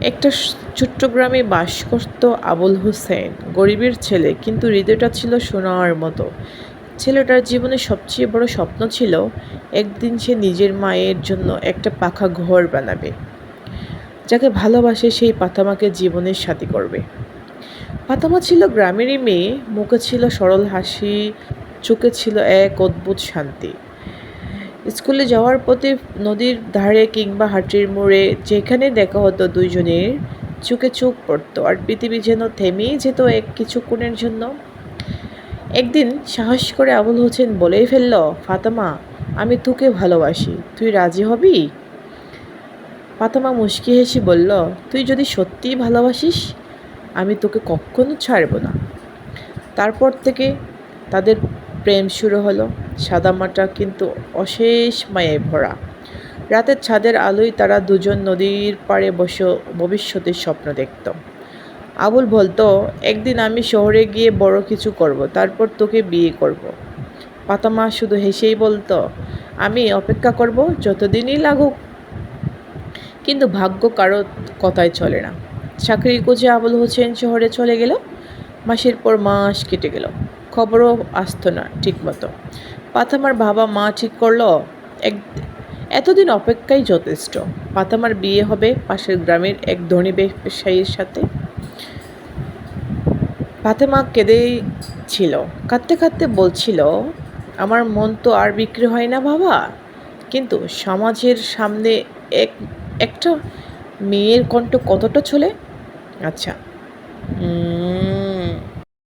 একটা স- ছোট্ট গ্রামে বাস করত আবুল হোসেন, গরিবের ছেলে, কিন্তু হৃদয়টা ছিল সোনার মতো। ছেলেটার জীবনে সবচেয়ে বড় স্বপ্ন ছিল একদিন সে নিজের মায়ের জন্য একটা পাখা ঘর বানাবে, যাকে ভালোবাসে সেই পাতামাকে জীবনের সাথী করবে। পাতামা ছিল গ্রামেরই মেয়ে, মুখে ছিল সরল হাসি, চোখে ছিল এক অদ্ভুত শান্তি। স্কুলে যাওয়ার পথে নদীর ধারে কিংবা হাটির মোড়ে যেখানে দেখা হতো দুইজনের, চোখে চোখ পড়তো আর পৃথিবী যেন থেমেই যেত এক কিছুক্ষণের জন্য। একদিন সাহস করে আবুল হোসেন বলেই ফেলল, ফাতেমা, আমি তোকে ভালোবাসি, তুই রাজি হবি? ফাতেমা মুচকি হেসে বলল, তুই যদি সত্যিই ভালোবাসিস, আমি তোকে কখনো ছাড়ব না। তারপর থেকে তাদের প্রেম শুরু হলো। সাদামাটা কিন্তু অশেষ মায়ে ভরা। রাতের ছাদের আলোয় তারা দুজন নদীর পাড়ে বসে ভবিষ্যতের স্বপ্ন দেখত। আবুল বলতো, একদিন আমি শহরে গিয়ে বড় কিছু করব, তারপর তোকে বিয়ে করব। পাতামা শুধু হেসেই বলতো, আমি অপেক্ষা করব যতদিনই লাগুক। কিন্তু ভাগ্য কারও কথায় চলে না। চাকরির খোঁজে আবুল হোসেন শহরে চলে গেল। মাসের পর মাস কেটে গেল। খবরও আসতো না ঠিকমতো পাথামার বাবা মা ঠিক করল, এক, এতদিন অপেক্ষাই যথেষ্ট। পাথামার বিয়ে হবে পাশের গ্রামের এক ধনী ব্যবসায়ীর সাথে। ফাতেমা কেঁদেই ছিল, কাঁদতে কাঁদতে বলছিল, আমার মন তো আর বিক্রি হয় না বাবা। কিন্তু সমাজের সামনে এক, একটা মেয়ের কণ্ঠ কতটা চলে? আচ্ছা